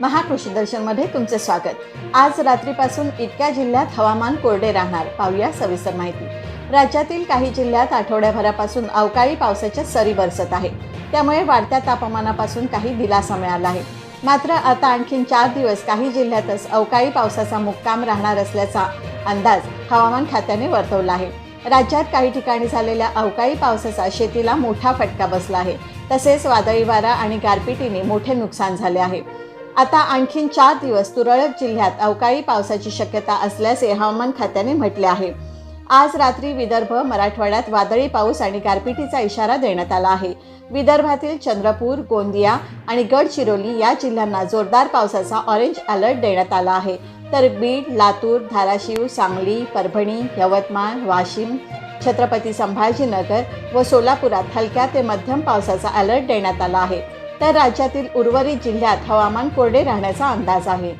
महाकृषी दर्शनमध्ये तुमचे स्वागत. आज रात्रीपासून इतक्या जिल्ह्यात हवामान कोरडे राहणार. पाहूया सविस्तर माहिती. राज्यातील काही जिल्ह्यात आठवड्याभरापासून अवकाळी पावसाच्या सरी बरसत आहे त्यामुळे वाढत्या तापमानापासून काही दिलासा मिळाला आहे. मात्र आता आणखीन चार दिवस काही जिल्ह्यातच अवकाळी पावसाचा मुक्काम राहणार असल्याचा अंदाज हवामान खात्याने वर्तवला आहे. राज्यात काही ठिकाणी झालेल्या अवकाळी पावसाचा शेतीला मोठा फटका बसला आहे. तसेच वादळी वारा आणि गारपिटीने मोठे नुकसान झाले आहे. आता आणखीन चार दिवस तुरळक जिल्ह्यात अवकाळी पावसाची शक्यता असल्याचे हवामान खात्याने म्हटले आहे. आज रात्री विदर्भ मराठवाड्यात वादळी पाऊस आणि गारपिटीचा इशारा देण्यात आला आहे. विदर्भातील चंद्रपूर गोंदिया आणि गडचिरोली या जिल्ह्यांना जोरदार पावसाचा ऑरेंज अलर्ट देण्यात आला आहे. तर बीड लातूर धाराशिव सांगली परभणी यवतमाळ वाशिम छत्रपती संभाजीनगर व सोलापुरात हलक्या ते मध्यम पावसाचा अलर्ट देण्यात आला आहे. तर राज्यातील उर्वरित जिल्ह्यात हवामान कोरडे राहण्याचा अंदाज आहे.